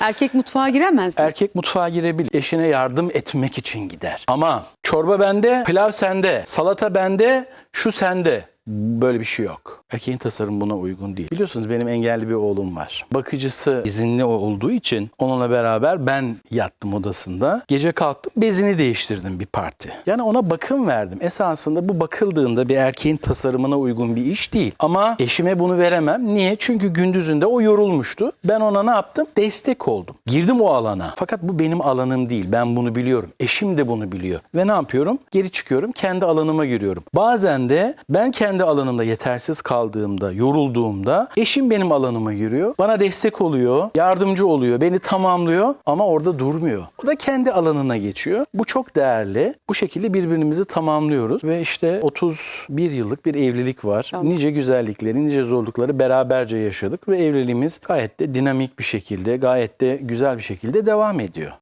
Erkek mutfağa giremez mi? Erkek mutfağa girebilir. Eşine yardım etmek için gider. Ama çorba bende, pilav sende, salata bende, şu sende. Böyle bir şey yok. Erkeğin tasarımı buna uygun değil. Biliyorsunuz benim engelli bir oğlum var. Bakıcısı izinli olduğu için onunla beraber ben yattım odasında. Gece kalktım bezini değiştirdim bir parti. Yani ona bakım verdim. Esasında bu bakıldığında bir erkeğin tasarımına uygun bir iş değil. Ama eşime bunu veremem. Niye? Çünkü gündüzünde o yorulmuştu. Ben ona ne yaptım? Destek oldum. Girdim o alana. Fakat bu benim alanım değil. Ben bunu biliyorum. Eşim de bunu biliyor. Ve ne yapıyorum? Geri çıkıyorum. Kendi alanıma giriyorum. Bazen de ben kendi alanımda yetersiz kaldığımda, yorulduğumda eşim benim alanıma giriyor. Bana destek oluyor, yardımcı oluyor, beni tamamlıyor ama orada durmuyor. O da kendi alanına geçiyor. Bu çok değerli. Bu şekilde birbirimizi tamamlıyoruz ve işte 31 yıllık bir evlilik var. Nice güzellikleri, nice zorlukları beraberce yaşadık ve evliliğimiz gayet de dinamik bir şekilde, gayet de güzel bir şekilde devam ediyor.